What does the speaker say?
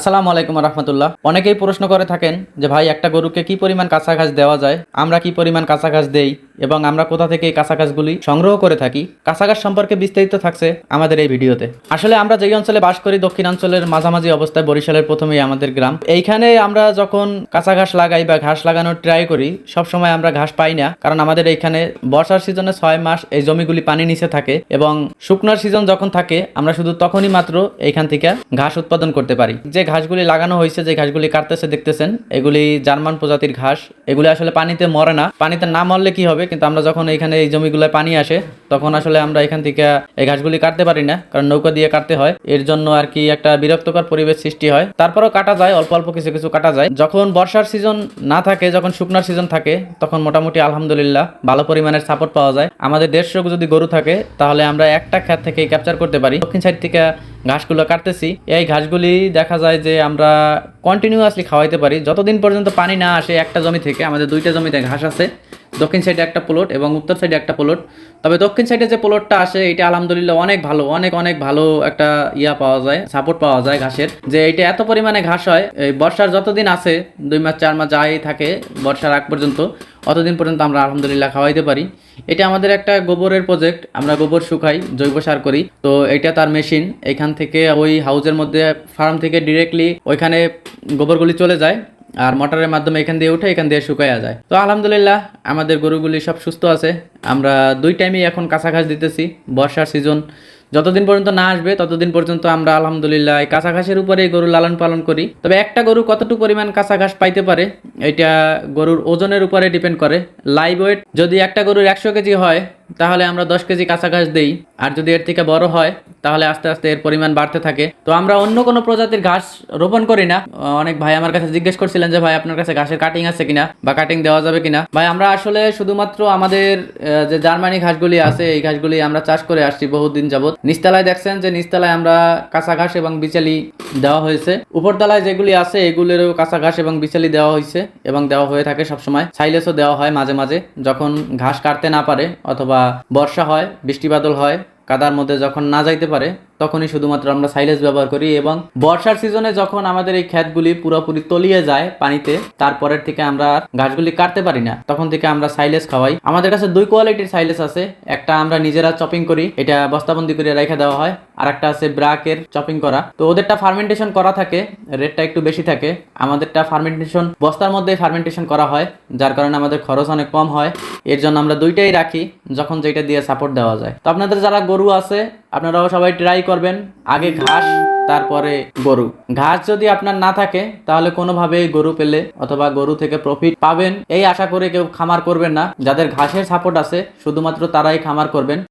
আসসালামু আলাইকুম রহমতুল্লাহ। অনেকেই প্রশ্ন করে থাকেন যে ভাই, একটা গরুকে কি পরিমাণ কাঁচা ঘাস দেওয়া যায়? আমরা কি পরিমাণ কাঁচা ঘাস দেই? এবং আমরা কোথা থেকে এই কাঁচা ঘাসগুলি সংগ্রহ করে থাকি ঘাস সম্পর্কে বিস্তারিত থাকছে আমাদের এই ভিডিওতে। আসলে আমরা যেই অঞ্চলে বাস করি, দক্ষিণাঞ্চলের মাঝামাঝি অবস্থায় বরিশালের প্রথমেই আমাদের গ্রাম। এইখানে আমরা যখন কাঁচা ঘাস লাগাই বা ঘাস লাগানোর ট্রাই করি, সবসময় আমরা ঘাস পাই না, কারণ আমাদের এইখানে বর্ষার সিজনে ছয় মাস এই জমিগুলি পানি নিচে থাকে এবং শুকনার সিজন যখন থাকে, আমরা শুধু তখনই মাত্র এইখান থেকে ঘাস উৎপাদন করতে পারি। যে ঘাসগুলি লাগানো হয়েছে, যে ঘাসগুলি কাটতেছে, দেখতেছেন, এগুলি জার্মান প্রজাতির ঘাস। এগুলি আসলে পানিতে মরে না। পানিতে না মরলে কি হবে? কিন্তু আমরা যখন এখানে এই জমিগুলোয় পানি আসে, তখন আসলে আমরা এখান থেকে এই ঘাসগুলি কাটতে পারি না, কারণ নৌকা দিয়ে কাটতে হয়। এর জন্য আর কি একটা বিরক্তকর পরিবেশ সৃষ্টি হয়। তারপরেও কাটা যায়, অল্প অল্প কিছু কিছু কাটা যায়। যখন বর্ষার সিজন না থাকে, যখন শুকনার সিজন থাকে, তখন মোটামুটি আলহামদুলিল্লাহ ভালো পরিমাণের সাপোর্ট পাওয়া যায়। আমাদের দেড়শো যদি গরু থাকে, তাহলে আমরা একটা ক্ষেত থেকে ক্যাপচার করতে পারি। দক্ষিণ সাইড থেকে ঘাসগুলো কাটতেছি। এই ঘাসগুলি দেখা যায় যে আমরা কন্টিনিউয়াসলি খাওয়াইতে পারি। যতদিন পর্যন্ত পানি না আসে একটা জমি থেকে, আমাদের দুইটা জমিতে ঘাস আছে। দক্ষিণ সাইডে একটা প্লট এবং উত্তর সাইডে একটা প্লট তবে দক্ষিণ সাইডে যে প্লটটা আসে, এটা আলহামদুলিল্লাহ অনেক ভালো, অনেক অনেক ভালো একটা ইয়া পাওয়া যায় সাপোর্ট পাওয়া যায় ঘাসের। যে এটা এত পরিমাণে ঘাস হয়, এই বর্ষার যতদিন আছে, দুই মাস, চার মাস যাই থাকে বর্ষার আগ পর্যন্ত অতদিন পর্যন্ত আমরা আলহামদুলিল্লাহ খাওয়াইতে পারি। এটা আমাদের একটা গোবরের প্রজেক্ট আমরা গোবর শুকাই, জৈব সার করি। তো এটা তার মেশিন এখান থেকে ওই হাউজের মধ্যে ফার্ম থেকে ডিরেক্টলি ওইখানে গোবরগুলি চলে যায় আর মোটরের মাধ্যমে এখান দিয়ে উঠে, এখান দিয়ে শুকাইয়া যায়। তো আলহামদুলিল্লাহ, আমাদের গরুগুলি সব সুস্থ আছে। আমরা দুই টাইমেই এখন কাঁচা ঘাস দিতেছি। বর্ষার সিজন যতদিন পর্যন্ত না আসবে, ততদিন পর্যন্ত আমরা আলহামদুলিল্লাহ কাঁচা ঘাসের উপরে গরু লালন পালন করি। তবে একটা গরু কতটুকু পরিমাণ কাঁচা ঘাস পাইতে পারে, এটা গরুর ওজনের উপরে ডিপেন্ড করে। লাইভ ওয়েট যদি একটা গরুর একশো কেজি হয়, তাহলে আমরা দশ কেজি কাঁচা ঘাস দেই। আর যদি এর থেকে বড় হয়, তাহলে আস্তে আস্তে এর পরিমাণ বাড়তে থাকে। তো আমরা অন্য কোনো প্রজাতির ঘাস রোপণ করি না। অনেক ভাই আমার কাছে জিজ্ঞেস করছিলেন যে, ভাই, আপনার কাছে ঘাসের কাটিং আছে কিনা বা কাটিং দেওয়া যাবে কিনা? ভাই, আমরা আসলে শুধুমাত্র আমাদের যে জার্মানি ঘাসগুলি আছে, এই ঘাসগুলি আমরা চাষ করে আসছি বহুদিন যাবত নিচতলায় দেখছেন যে, নিচতলায় আমরা কাঁচা ঘাস এবং বিচালি দেওয়া হয়েছে। উপরতলায় যেগুলি আছে, এগুলিরও কাঁচা ঘাস এবং বিচালি দেওয়া হয়েছে এবং দেওয়া হয়ে থাকে সবসময়। সাইলেসও দেওয়া হয় মাঝে মাঝে। যখন ঘাস কাটতে না পারে অথবা বর্ষা হয় বৃষ্টি বাদল হয় কাদার মধ্যে যখন না যাইতে পারে তখনই শুধুমাত্র আমরা সাইলেজ ব্যবহার করি এবং বর্ষার সিজনে যখন আমাদের এই ক্ষেতগুলি পুরোপুরি তলিয়ে যায় পানিতে, তারপরের থেকে আমরা ঘাসগুলি কাটতে পারি না। তখন থেকে আমরা সাইলেজ খাওয়াই। আমাদের কাছে দুই কোয়ালিটির সাইলেজ আছে। একটা আমরা নিজেরা চপিং করি, এটা বস্তাবন্দি করে রেখে দেওয়া হয়। আর একটা আছে ব্রাকের চপিং করা। তো ওদেরটা ফার্মেন্টেশন করা থাকে রেটটা একটু বেশি থাকে। আমাদেরটা ফার্মেন্টেশন বস্তার মধ্যে ফার্মেন্টেশন করা হয়, যার কারণে আমাদের খরচ অনেক কম হয়। এর জন্য আমরা দুইটাই রাখি, যখন যেটা দিয়ে সাপোর্ট দেওয়া যায়। তো আপনাদের যারা গরু আছে আপনারাও সবাই ট্রাই করবেন। আগে ঘাস, তারপরে গরু। ঘাস যদি আপনার না থাকে, তাহলে কোনোভাবে গরু পেলে অথবা গরু থেকে প্রফিট পাবেন। এই আশা করে কেউ খামার করবেন না। যাদের ঘাসের সাপোর্ট আছে, শুধুমাত্র তারাই খামার করবেন।